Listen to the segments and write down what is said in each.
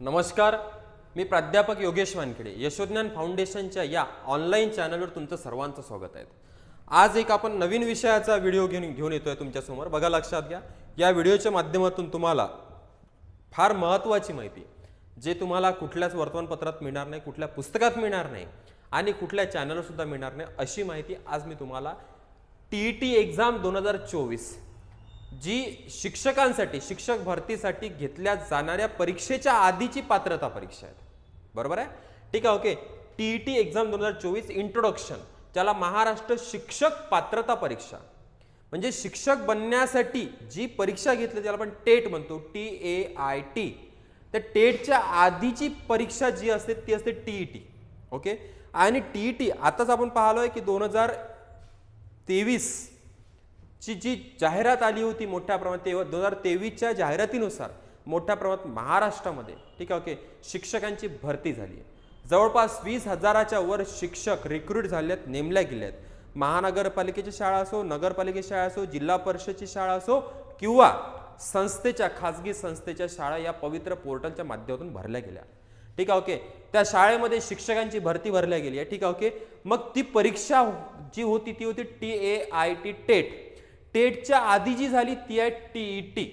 नमस्कार मी प्राध्यापक योगेश वानखेडे यशोज्ञान फाउंडेशनच्या या ऑनलाईन चॅनलवर तुमचं सर्वांचं स्वागत आहे. आज एक आपण नवीन विषयाचा व्हिडिओ घेऊन घेऊन येतोय तुमच्यासमोर. बघा लक्षात घ्या या व्हिडिओच्या माध्यमातून तुम्हाला फार महत्त्वाची माहिती जे तुम्हाला कुठल्याच वर्तमानपत्रात मिळणार नाही कुठल्या पुस्तकात मिळणार नाही आणि कुठल्या चॅनलवर सुद्धा मिळणार नाही अशी माहिती आज मी तुम्हाला टी ई टी एक्झाम दोन हजार चोवीस जी शिक्षकांसाठी शिक्षक भरतीसाठी घेतल्या जाणाऱ्या परीक्षेच्या आधीची पात्रता परीक्षा आहे बरोबर आहे? ठीक आहे okay. T E T exam दोन हजार चोवीस इंट्रोडक्शन ज्याला महाराष्ट्र शिक्षक पात्रता परीक्षा. म्हणजे शिक्षक बनण्यासाठी जी परीक्षा घेतली त्याला आपण टेट म्हणतो टी ए आय टी त्या टेटच्या आधीची परीक्षा जी असते ती असते टी ई टी ओके? आणि टी ई टी आताच आपण पाहिलोय की दोन हजार तेवीस ची जी जाहिरात आली होती मोठ्या प्रमाणात तेव्हा दोन हजार तेवीसच्या जाहिरातीनुसार मोठ्या प्रमाणात महाराष्ट्रामध्ये ठीक आहे ओके शिक्षकांची भरती झाली आहे. जवळपास वीस हजाराच्या वर शिक्षक रिक्रूट झाले आहेत नेमल्या गेले आहेत महानगरपालिकेची शाळा असो नगरपालिकेची शाळा असो जिल्हा परिषदची शाळा असो किंवा संस्थेच्या खाजगी संस्थेच्या शाळा या पवित्र पोर्टलच्या माध्यमातून भरल्या गेल्या. ठीक आहे ओके त्या शाळेमध्ये शिक्षकांची भरती भरल्या गेली आहे ठीक आहे ओके. मग ती परीक्षा जी होती ती होती T A I T TET टेटच्या आधी जी झाली ती आहे टी ई टी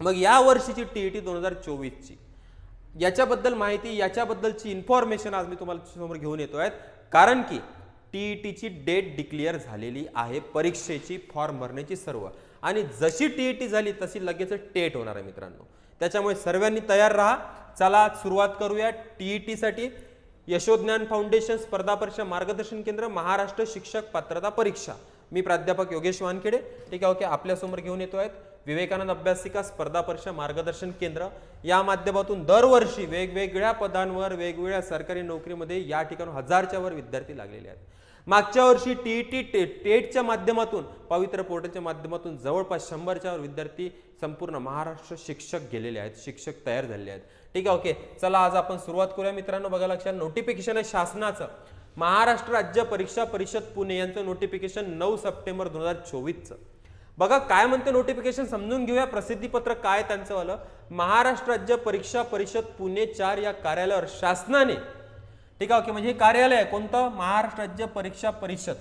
मग या वर्षीची टी ई टी दोन हजार चोवीसची. याच्याबद्दल माहिती याच्याबद्दलची इन्फॉर्मेशन आज मी तुम्हाला समोर घेऊन येतो आहे. कारण की टी ई टीची डेट डिक्लेअर झालेली आहे परीक्षेची फॉर्म भरण्याची सर्व. आणि जशी टी ई टी झाली तशी लगेच टेट होणार आहे मित्रांनो. त्याच्यामुळे सर्वांनी तयार राहा. चला सुरुवात करूया टी ई टीसाठी यशोज्ञान फाउंडेशन स्पर्धा परीक्षा मार्गदर्शन केंद्र महाराष्ट्र शिक्षक पात्रता परीक्षा. मी प्राध्यापक योगेश वानखेडे. ठीक आहे ओके हो आपल्यासमोर घेऊन येतो आहेत. विवेकानंद अभ्यासिका स्पर्धा परीक्षा मार्गदर्शन केंद्र. या माध्यमातून दरवर्षी वेगवेगळ्या पदांवर वेगवेगळ्या सरकारी नोकरीमध्ये या ठिकाणी हजारच्या वर विद्यार्थी लागलेले आहेत. मागच्या वर्षी टी टी टेट टेटच्या माध्यमातून पवित्र पोर्टलच्या माध्यमातून जवळपास शंभरच्या वर विद्यार्थी संपूर्ण महाराष्ट्र शिक्षक गेलेले आहेत शिक्षक तयार झालेले आहेत. ठीक आहे ओके. चला आज आपण सुरुवात करूया. मित्रांनो बघा लक्षात. नोटिफिकेशन आहे शासनाचं. महाराष्ट्र राज्य परीक्षा परिषद पुणे यांचं नोटिफिकेशन नऊ सप्टेंबर दोन हजार चोवीसचं. बघा काय म्हणते नोटिफिकेशन समजून घेऊया. प्रसिद्धीपत्र काय त्यांचं वालं? महाराष्ट्र राज्य परीक्षा परिषद पुणे चार या कार्यालयावर शासनाने ठीक आहे ओके म्हणजे हे कार्यालय आहे. कोणतं? महाराष्ट्र राज्य परीक्षा परिषद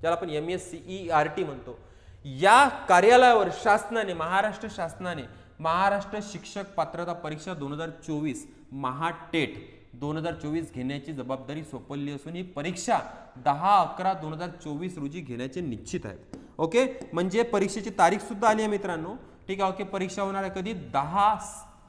ज्याला आपण M S C E R T म्हणतो. या कार्यालयावर शासनाने महाराष्ट्र शासनाने महाराष्ट्र शिक्षक पात्रता परीक्षा दोन हजार चोवीस महाटेट दोन हजार चोवीस घेण्याची जबाबदारी सोपवली असून ही परीक्षा दहा अकरा दोन हजार चोवीस रोजी घेण्याचे निश्चित आहे ओके? म्हणजे परीक्षेची तारीख सुद्धा आली आहे मित्रांनो. ठीक आहे ओके? परीक्षा होणार आहे कधी? दहा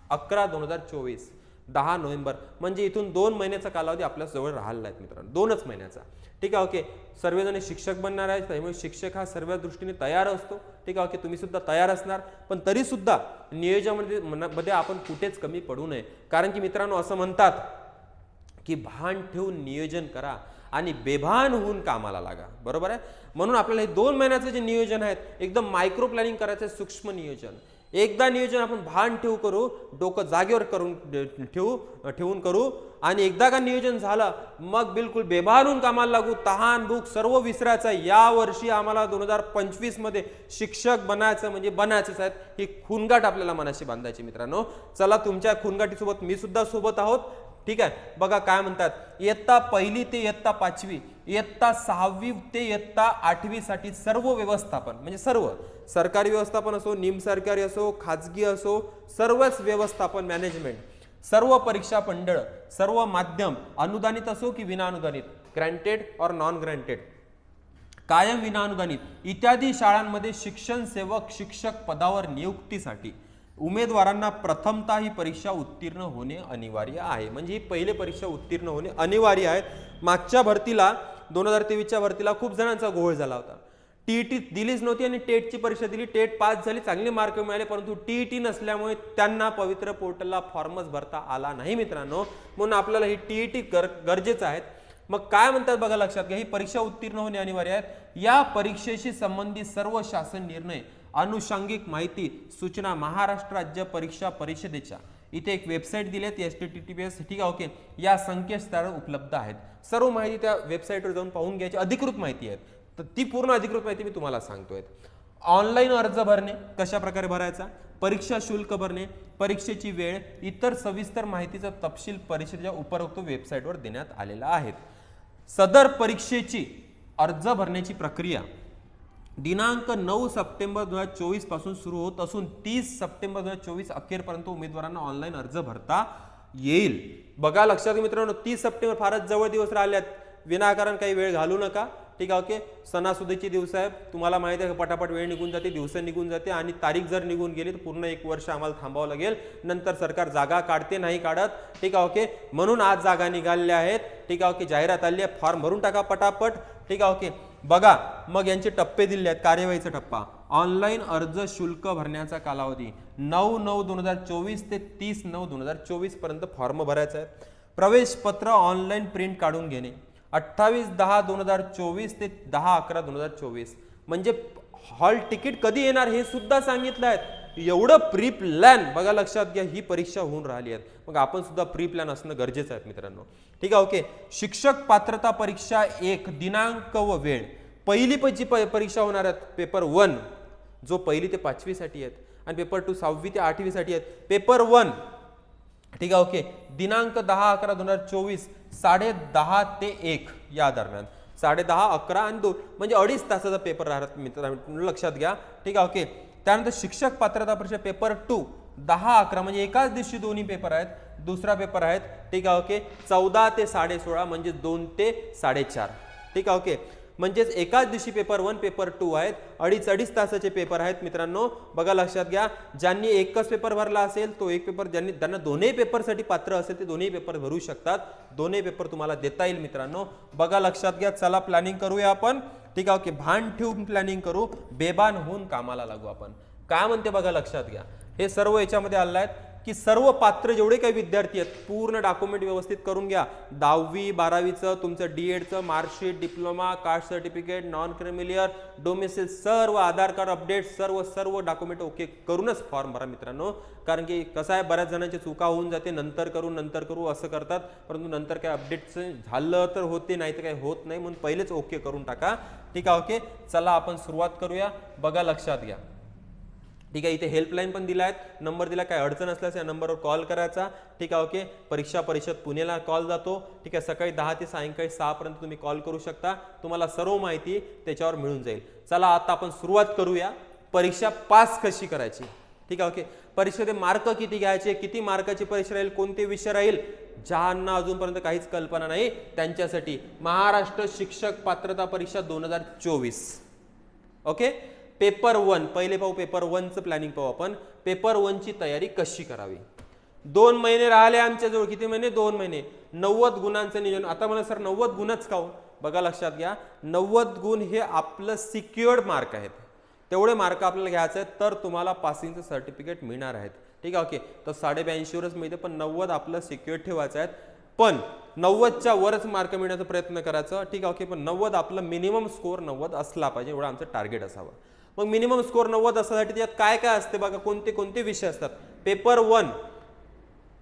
अकरा दोन हजार चोवीस. दहा नोव्हेंबर. म्हणजे इथून दोन महिन्याचा कालावधी आपल्या जवळ राहिला आहे मित्रांनो. दोनच महिन्याचा. ठीक आहे ओके? सर्वजण शिक्षक बनणार आहेत त्यामुळे शिक्षक हा सर्व दृष्टीने तयार असतो. ठीक आहे ओके? तुम्ही सुद्धा तयार असणार. पण तरी सुद्धा नियोजनामध्ये मध्ये आपण कुठेच कमी पडू नये. कारण की मित्रांनो असं म्हणतात की भान ठेवून नियोजन करा आणि बेभान होऊन कामाला लागा. बरोबर आहे? म्हणून आपल्याला हे दोन महिन्याचं जे नियोजन आहेत एकदम मायक्रो प्लॅनिंग करायचं आहे सूक्ष्म नियोजन. एकदा नियोजन आपण भान ठेवू करू डोकं जागेवर करून ठेवू ठेवून करू आणि एकदा का नियोजन झालं मग बिलकुल बेभारून कामाला लागू. तहान भूक सर्व विसरायचं या वर्षी आम्हाला दोन हजार पंचवीसमध्ये शिक्षक बनायचं म्हणजे बनायचंच आहेत ही खुनगाट आपल्याला मनाशी बांधायची मित्रांनो. चला तुमच्या खुनगाटीसोबत मी सुद्धा सोबत आहोत. ठीक आहे? बघा काय म्हणतात इयत्ता पहिली ते इयत्ता पाचवी इयत्ता सहावी ते इयत्ता आठवीसाठी सर्व व्यवस्थापन म्हणजे सर्व सरकारी व्यवस्थापन असो निमसरकारी असो खाजगी असो सर्वच व्यवस्थापन मॅनेजमेंट सर्व परीक्षा मंडळ सर्व माध्यम अनुदानित असो की विनाअनुदानित ग्रँटेड और नॉन ग्रँटेड कायम विनाअनुदानित इत्यादी शाळांमध्ये शिक्षण सेवक शिक्षक पदावर नियुक्तीसाठी उमेदवारांना प्रथमतः ही परीक्षा उत्तीर्ण होणे अनिवार्य आहे. म्हणजे ही पहिले परीक्षा उत्तीर्ण होणे अनिवार्य आहे. मागच्या भरतीला दोन हजार तेवीसच्या भरतीला खूप जणांचा घोळ झाला होता. टीईटी दिलीच नव्हती आणि टेटची परीक्षा दिली. टेट पास झाली चांगले मार्क मिळाले परंतु टीईटी नसल्यामुळे त्यांना पवित्र पोर्टलला फॉर्मच भरता आला नाही मित्रांनो. म्हणून आपल्याला ही टीईटी गर गरजेचं आहे. मग काय म्हणतात बघा लक्षात घ्या ही परीक्षा उत्तीर्ण होणे अनिवार्य आहे. या परीक्षेशी संबंधित सर्व शासन निर्णय अनुषंगिक माहिती सूचना महाराष्ट्र राज्य परीक्षा परिषदेच्या. इथे एक वेबसाईट दिली आहे S T T T P S ठीक आहे ओके या संकेतस्थळावर उपलब्ध आहेत. सर्व माहिती त्या वेबसाईटवर जाऊन पाहून घ्यायची अधिकृत माहिती आहेत. तर ती पूर्ण अधिकृत माहिती मी तुम्हाला सांगतोय. ऑनलाईन अर्ज भरणे कशा प्रकारे भरायचा? परीक्षा शुल्क भरणे परीक्षेची वेळ इतर सविस्तर माहितीचा तपशील परिषदेच्या उपरोक्त वेबसाईटवर देण्यात आलेला आहे. सदर परीक्षेची अर्ज भरण्याची प्रक्रिया दिनांक नऊ सप्टेंबर दोन हजार चोवीसपासून सुरू होत असून तीस सप्टेंबर दोन हजार चोवीस अखेरपर्यंत उमेदवारांना ऑनलाईन अर्ज भरता येईल. बघा लक्षात मित्रांनो तीस सप्टेंबर फारच जवळ दिवस राहिल्यात विनाकारण काही वेळ घालू नका. ठीक आहे ओके? सणासुदीचे दिवस आहे तुम्हाला माहिती आहे का पटापट वेळ निघून जाते दिवस निघून जाते आणि तारीख जर निघून गेली तर पूर्ण एक वर्ष आम्हाला थांबावं लागेल. नंतर सरकार जागा काढते नाही काढत. ठीक आहे ओके? म्हणून आज जागा निघालेल्या आहेत. ठीक आहे ओके? जाहिरात आली आहे. फॉर्म भरून टाका पटापट. ठीक आहे ओके? बघा मग यांचे टप्पे दिले आहेत कार्यवाहीचा टप्पा. ऑनलाईन अर्ज शुल्क भरण्याचा कालावधी नऊ नऊ दोन हजार चोवीस ते तीस नऊ दोन हजार चोवीसपर्यंत फॉर्म भरायचा आहे. प्रवेश पत्र ऑनलाईन प्रिंट काढून घेणे. अठ्ठावीस दहा दोन हजार चोवीस ते दहा अकरा दोन हजार चोवीस. म्हणजे हॉल तिकीट कधी येणार हे सुद्धा सांगितलं आहे एवढं प्री प्लॅन बघा लक्षात घ्या ही परीक्षा होऊन राहिली आहेत मग आपण सुद्धा प्री प्लॅन असणं गरजेचं आहे मित्रांनो. ठीक आहे ओके शिक्षक पात्रता परीक्षा एक दिनांक व वेळ. पहिली पची प- परीक्षा होणार आहेत पेपर वन जो पहिली ते पाचवीसाठी आहेत आणि पेपर टू सहावी ते आठवीसाठी आहेत पेपर वन ठीक आहे ओके दिनांक दहा अकरा दोन हजार चोवीस साडे दहा ते एक या दरम्यान. साडे दहा अकरा आणि दोन म्हणजे अडीच तासाचा पेपर राहतात मित्र लक्षात घ्या. ठीक आहे ओके त्यानंतर शिक्षक पात्रता परीक्षा पेपर टू दहा अकरा म्हणजे एकाच दिवशी दोन्ही पेपर आहेत. दुसरा पेपर आहेत ठीक आहे ओके चौदा ते साडे सोळा म्हणजे दोन ते साडेचार. ठीक आहे ओके. म्हणजेच एकाच दिवशी पेपर वन पेपर टू आहेत. अडीच अडीच तासाचे पेपर आहेत मित्रांनो. बघा लक्षात घ्या ज्यांनी एकच पेपर भरला असेल तो एक पेपर ज्यांनी त्यांना दोन्ही पेपरसाठी पात्र असेल ते दोन्ही पेपर भरू शकतात. दोन्ही पेपर तुम्हाला देता येईल मित्रांनो. बघा लक्षात घ्या चला प्लॅनिंग करूया आपण. ठीक आहे ओके. भान ठेवून प्लॅनिंग करू. बेबान होऊन कामाला लागू आपण. काय म्हणते बघा लक्षात घ्या. हे सर्व याच्यामध्ये आलं आहेत. की सर्व पात्र जेवढे काही विद्यार्थी आहेत पूर्ण डॉक्युमेंट व्यवस्थित करून घ्या. दहावी बारावीचं तुमचं D एडचं marksheet diploma caste certificate non creamy layer domicile सर्व आधार कार्ड अपडेट सर्व सर्व डॉक्युमेंट ओके करूनच फॉर्म भरा मित्रांनो. कारण की कसं आहे बऱ्याच जणांची चुका होऊन जाते नंतर करू नंतर करू असं करतात. परंतु नंतर काय अपडेटचं झालं तर होते नाही तर काही होत नाही. म्हणून पहिलेच ओके करून टाका. ठीक आहे ओके चला आपण सुरुवात करूया. बघा लक्षात घ्या. ठीक आहे इथे हेल्पलाईन पण दिला आहेत नंबर दिला काय अडचण असल्यास या नंबरवर कॉल करायचा. ठीक आहे ओके परीक्षा परिषद पुणेला कॉल जातो. ठीक आहे सकाळी दहा ते सायंकाळी सहापर्यंत तुम्ही कॉल करू शकता. तुम्हाला सर्व माहिती त्याच्यावर मिळून जाईल. चला आता आपण सुरुवात करूया. परीक्षा पास कशी करायची? ठीक आहे ओके परीक्षेचे मार्क किती घ्यायचे? किती मार्काची परीक्षा राहील? कोणते विषय राहील? ज्यांना अजूनपर्यंत काहीच कल्पना नाही त्यांच्यासाठी महाराष्ट्र शिक्षक पात्रता परीक्षा दोन हजार चोवीस. ओके पेपर वन पहिले पाहू पेपर वनचं प्लॅनिंग पाहू आपण. पेपर वनची तयारी कशी करावी? दोन महिने राहिले आमच्याजवळ किती महिने? दोन महिने. नव्वद गुणांचं नियोजन. आता मला सर नव्वद गुणच खाऊ हो? बघा लक्षात घ्या. नव्वद गुण हे आपलं सिक्युअर्ड मार्क आहेत. तेवढे मार्क आपल्याला घ्यायचे आहेत तर तुम्हाला पासिंगचं सर्टिफिकेट मिळणार आहेत. ठीक आहे ओके. तर साडे ब्याऐंशीवरच मिळते पण नव्वद आपलं सिक्युअर्ड ठेवायचं आहे पण नव्वदच्या वरच मार्क मिळण्याचा प्रयत्न करायचा. ठीक आहे ओके. पण नव्वद आपलं मिनिमम स्कोअर नव्वद असला पाहिजे एवढं आमचं टार्गेट असावं. मग मिनिमम स्कोअर नव्वद असण्यासाठी त्यात काय काय असते बघा कोणते कोणते विषय असतात? पेपर वन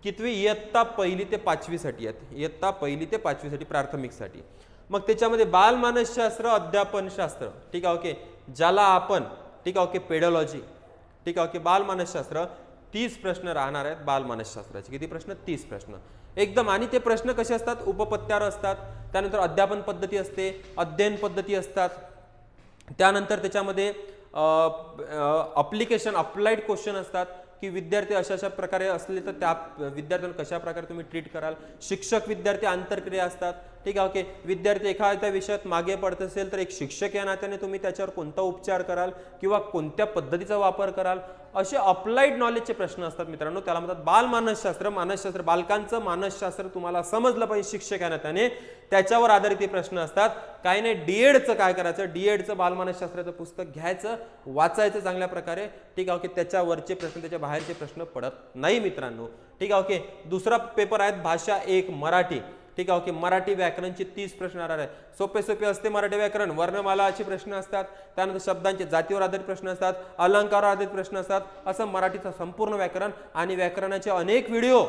कितवी? इयत्ता पहिली ते पाचवीसाठी आहेत. इयत्ता पहिली ते पाचवीसाठी प्राथमिकसाठी मग त्याच्यामध्ये बालमानसशास्त्र अध्यापनशास्त्र ठीक आहे ओके ज्याला आपण ठीक आहे ओके पेडॉलॉजी ठीक आहे ओके बालमानसशास्त्र तीस प्रश्न राहणार आहेत बालमानसशास्त्राचे किती प्रश्न? तीस प्रश्न. एकदम आणि ते प्रश्न कसे असतात? उपपत्त्यावर असतात. त्यानंतर अध्यापन पद्धती असते अध्ययन पद्धती असतात. त्यानंतर त्याच्यामध्ये अप्लिकेशन अप्लाइड क्वेश्चन असतात की विद्यार्थी अशा अशा प्रकारे असले तर त्या विद्यार्थ्यांना कशा प्रकारे तुम्ही ट्रीट कराल? शिक्षक विद्यार्थी आंतरक्रिया असतात. ठीक आहे ओके. विद्यार्थी एखाद्या विषयात मागे पडत असेल तर एक शिक्षक या नात्याने तुम्ही त्याच्यावर कोणता उपचार कराल किंवा कोणत्या पद्धतीचा वापर कराल? असे अप्लाइड नॉलेजचे प्रश्न असतात मित्रांनो. त्याला म्हणतात बालमानसशास्त्र मानसशास्त्र. बालकांचं मानसशास्त्र तुम्हाला समजलं पाहिजे शिक्षक या नात्याने. त्याच्यावर आधारित हे प्रश्न असतात. काही नाही डीएडचं काय करायचं? डीएडचं बालमानसशास्त्राचं पुस्तक घ्यायचं वाचायचं चांगल्या प्रकारे. ठीक आहे ओके. त्याच्यावरचे प्रश्न त्याच्या बाहेरचे प्रश्न पडत नाही मित्रांनो. ठीक आहे ओके. दुसरा पेपर आहेत भाषा एक मराठी. ठीक आहे ओके. मराठी व्याकरणचे तीस प्रश्न राहणार आहे सोपे सोपे असते मराठी व्याकरण. वर्णमालाचे प्रश्न असतात. त्यानंतर शब्दांचे जातीवर आधारित प्रश्न असतात. अलंकारावर आधारित प्रश्न असतात. असं मराठीचं संपूर्ण व्याकरण आणि व्याकरणाचे अनेक व्हिडिओ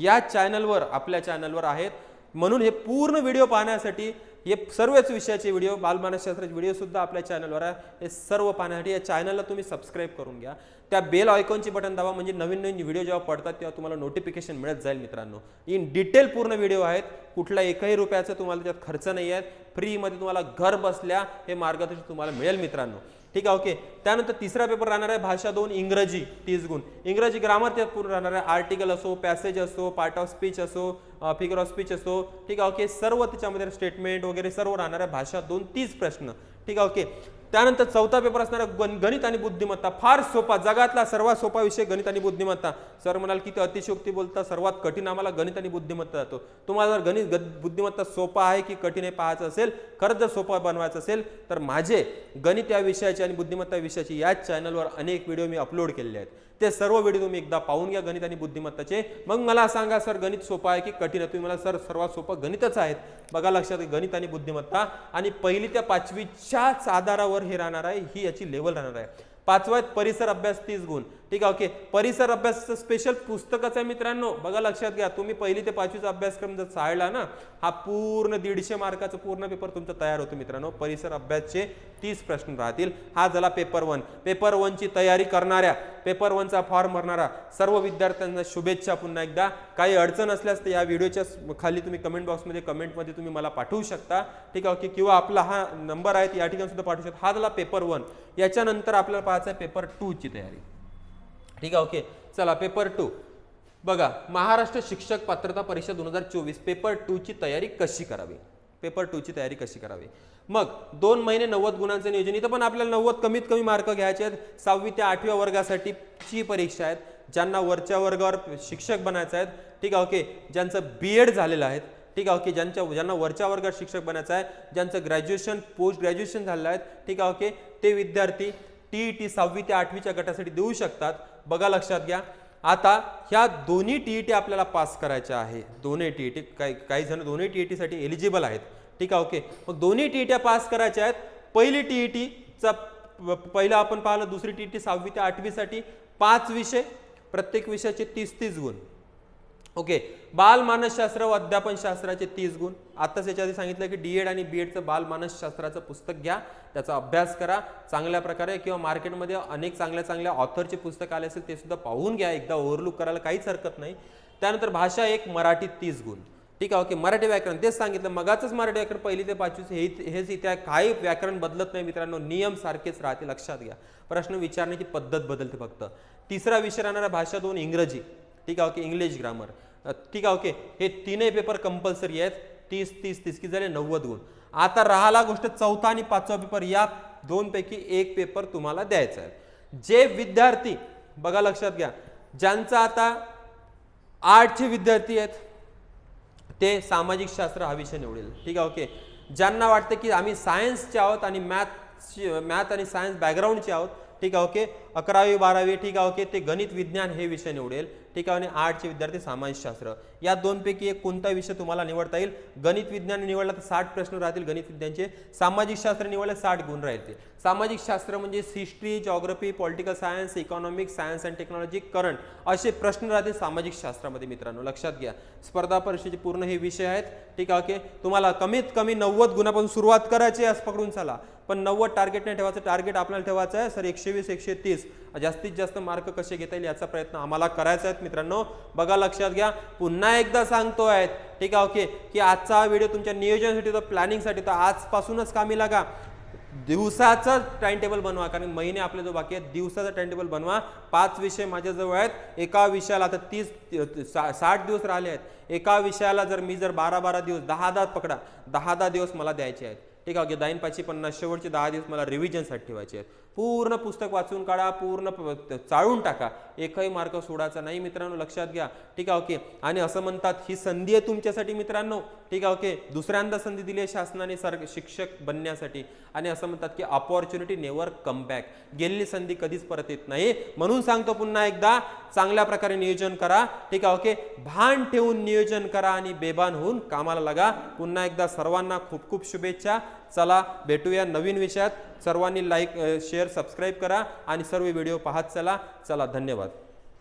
या चॅनलवर आपल्या चॅनलवर आहेत. म्हणून हे पूर्ण व्हिडिओ पाहण्यासाठी हे सर्वच विषयाचे व्हिडिओ बालमानसशास्त्राचे व्हिडिओसुद्धा आपल्या चॅनलवर आहे. हे सर्व पाहण्यासाठी या चॅनलला तुम्ही सबस्क्राईब करून घ्या. त्या बेल आयकॉनची बटन दाबा म्हणजे नवीन नवीन व्हिडिओ जेव्हा पडतात तेव्हा तुम्हाला नोटिफिकेशन मिळत जाईल मित्रांनो. इन डिटेल पूर्ण व्हिडिओ आहेत. कुठला एकही रुपयाचा तुम्हाला त्यात खर्च नाही आहे. फ्रीमध्ये तुम्हाला घर बसल्या हे मार्गदर्शन तुम्हाला मिळेल मित्रांनो. ठीक आहे ओके त्यानंतर तिसरा पेपर राहणार आहे भाषा दोन इंग्रजी तीस गुण. इंग्रजी ग्रामर त्यात पूर्ण राहणार आहे. आर्टिकल असो पॅसेज असो पार्ट ऑफ स्पीच असो फिगर ऑफ स्पीच असो. ठीक आहे ओके सर्व त्याच्यामध्ये स्टेटमेंट वगैरे सर्व राहणार आहे. भाषा दोन तीस प्रश्न. ठीक आहे ओके त्यानंतर चौथा पेपर असणारा गण- गणित आणि बुद्धिमत्ता. फार सोपा जगातला सर्वात सोपा विषय गणित आणि बुद्धिमत्ता. सर म्हणाल किती अतिशयोक्ती बोलता सर्वात कठीण आम्हाला गणित आणि बुद्धिमत्ता जातो. तुम्हाला जर गणित ग- बुद्धिमत्ता सोपा आहे की कठीण आहे पाहायचं असेल खरंच जर सोपा बनवायचं असेल तर माझे गणित या विषयाचे आणि बुद्धिमत्ता विषयाची याच चॅनलवर अनेक व्हिडिओ मी अपलोड केलेले आहेत. ते सर्व व्हिडिओ तुम्ही एकदा पाहून घ्या गणित आणि बुद्धिमत्ताचे. मग मला सांगा सर गणित सोपं आहे की कठीण आहे? तुम्ही मला सर सर्वात सोपं गणितच आहेत बघा लक्षात गणित आणि बुद्धिमत्ता. आणि पहिली त्या पाचवीच्याच आधारावर हे राहणार आहे ही याची लेवल राहणार आहे. पाचवा परिसर अभ्यास तीस गुण. ठीक आहे ओके. परिसर अभ्यासाचं स्पेशल पुस्तकच आहे मित्रांनो. बघा लक्षात घ्या तुम्ही पहिली ते पाचवीचा अभ्यासक्रम जर चाळला ना हा पूर्ण दीडशे मार्काचा पूर्ण पेपर तुमचा तयार होतो मित्रांनो. परिसर अभ्यासचे तीस प्रश्न राहतील. हा झाला पेपर वन पेपर वनची तयारी करणाऱ्या पेपर वनचा फॉर्म भरणारा सर्व विद्यार्थ्यांना शुभेच्छा पुन्हा एकदा. काही अडचण असल्यास तर या व्हिडिओच्या खाली तुम्ही कमेंट बॉक्समध्ये कमेंटमध्ये तुम्ही मला पाठवू शकता. ठीक आहे ओके. किंवा आपला हा नंबर आहे या ठिकाणी सुद्धा पाठवू शकता. हा झाला पेपर वन याच्यानंतर आपल्याला पाहायचं आहे पेपर टूची तयारी. ठीक आहे ओके चला पेपर टू बघा महाराष्ट्र शिक्षक पात्रता परीक्षा दोन हजार चोवीस पेपर टूची तयारी कशी करावी? पेपर टूची तयारी कशी करावी? मग दोन महिने नव्वद गुणांचं नियोजन इथं पण आपल्याला नव्वद कमीत कमी मार्क घ्यायचे आहेत. सहावी ते आठव्या वर्गासाठी ची परीक्षा आहेत ज्यांना वरच्या वर्गावर शिक्षक बनायचं आहेत. ठीक आहे ओके ज्यांचं बी एड झालेलं आहे. ठीक आहे ओके ज्यांच्या ज्यांना वरच्या वर्गात शिक्षक बनायचं आहे ज्यांचं ग्रॅज्युएशन पोस्ट ग्रॅज्युएशन झालेलं आहे. ठीक आहे ओके ते विद्यार्थी टी ई टी सहावी ते आठवीच्या गटासाठी देऊ शकतात. बघा लक्षात घ्या. आता ह्या दोन्ही टी ई टी आपल्याला पास करायच्या आहे. दोन्ही टी ई टी काही काही जण दोन्ही टी ई टीसाठी एलिजिबल आहेत. ठीक आहे ओके मग दोन्ही टी ई टी पास करायच्या आहेत. पहिली टी ई टीचा पहिलं आपण पाहिलं दुसरी टी ई टी सहावी ते आठवीसाठी पाच विषय प्रत्येक विषयाचे तीस तीस गुण. ओके. बालमानसशास्त्र व अध्यापनशास्त्राचे तीस गुण. आताच याच्या आधी सांगितलं की डी एड आणि बी एडचं बालमानसशास्त्राचं पुस्तक घ्या. त्याचा अभ्यास करा. चांगल्या प्रकारे किंवा मार्केटमध्ये अनेक चांगल्या चांगल्या ऑथरचे पुस्तक आले असेल ते सुद्धा पाहून घ्या. एकदा ओव्हरलुक करायला काहीच हरकत नाही. त्यानंतर भाषा एक मराठी तीस गुण. ठीक आहे ओके. मराठी व्याकरण तेच सांगितलं. मगाचच मराठी व्याकरण पहिली ते पाचवीच हे हेच इथे काही व्याकरण बदलत नाही मित्रांनो. नियम सारखेच राहते लक्षात घ्या. प्रश्न विचारण्याची पद्धत बदलते फक्त. तिसरा विषय राहणारा भाषा दोन इंग्रजी. ठीक आहे ओके. इंग्लिश ग्रामर ठीक आहे ओके. हे तीनही पेपर कंपल्सरी आहेत. तीस तीस तीस की झाले? नव्वद गुण. आता राहिला गोष्ट चौथा आणि पाचवा पेपर या दोनपैकी एक पेपर तुम्हाला द्यायचा आहे. जे विद्यार्थी बघा लक्षात घ्या. ज्यांचा आता आर्टचे विद्यार्थी आहेत ते सामाजिक शास्त्र हा विषय निवडेल. ठीक आहे ओके. ज्यांना वाटतं की आम्ही सायन्सचे आहोत आणि मॅथची मॅथ आणि सायन्स बॅकग्राऊंडचे आहोत ठीक आहे ओके. अकरावी बारावी ठीक आहे ओके. ते गणित विज्ञान हे विषय निवडेल. ठीक आहे आणि आर्टचे विद्यार्थी सामाजिकशास्त्र या दोनपैकी एक कोणता विषय तुम्हाला निवडता येईल? गणित विज्ञान निवडला तर साठ प्रश्न राहतील. गणित विज्ञानचे सामाजिक शास्त्र निवडले साठ गुण राहतील. सामाजिक शास्त्र म्हणजे history geography political science economic science and technology current असे प्रश्न राहतील सामाजिक शास्त्रामध्ये मित्रांनो. लक्षात घ्या. स्पर्धा परीक्षेचे पूर्ण हे विषय आहेत. ठीक आहे ओके. तुम्हाला कमीत कमी नव्वद गुणापासून सुरुवात करायची असं पकडून चला. पण नव्वद टार्गेट नाही ठेवायचं. टार्गेट आपल्याला ठेवायचं आहे. सर एकशे वीस एकशे तीस. जास्तीत जास्त मार्क कसे घेता येईल याचा प्रयत्न आम्हाला करायचा आहे. मित्रांनो बघा लक्षात घ्या. पुन्हा एकदा सांगतोय ठीक आहे ओके की आजचा हा व्हिडिओ तुमच्या नियोजनासाठी तर प्लॅनिंगसाठी तर आजपासूनच कामी लागा. दिवसाचा टाइम टेबल बनवा कारण महिने आपले जो बाकी आहेत दिवसाचा टाइम टेबल बनवा. पाच विषय माझ्याजवळ आहेत एका विषयाला आता तीस सा- साठ दिवस राहिले आहेत. एका विषयाला जर मी जर बारा बारा दिवस दहा दहा पकडा दहा दहा दिवस मला द्यायचे आहेत. ठीक आहे ओके दाईन पाचशे पन्नास शेवटचे दहा दिवस मला रिव्हिजनसाठी ठेवायचे आहेत. पूर्ण पुस्तक वाचून काढा पूर्ण चाळून टाका. एकही मार्क सोडायचा नाही मित्रांनो लक्षात घ्या. ठीक आहे ओके. आणि असं म्हणतात ही संधी आहे तुमच्यासाठी मित्रांनो. ठीक आहे ओके. दुसऱ्यांदा संधी दिली आहे शासनाने सर शिक्षक बनण्यासाठी. आणि असं म्हणतात की अपॉर्च्युनिटी नेवर कम बॅक गेलेली संधी कधीच परत येत नाही. म्हणून सांगतो पुन्हा एकदा चांगल्या प्रकारे नियोजन करा. ठीक आहे ओके. भान ठेवून नियोजन करा आणि बेबान होऊन कामाला लगा. पुन्हा एकदा सर्वांना खूप खूप शुभेच्छा. चला भेटूया नवीन विषयात. सर्वांनी लाईक शेअर सबस्क्राईब करा आणि सर्व व्हिडिओ पाहत चला. चला धन्यवाद.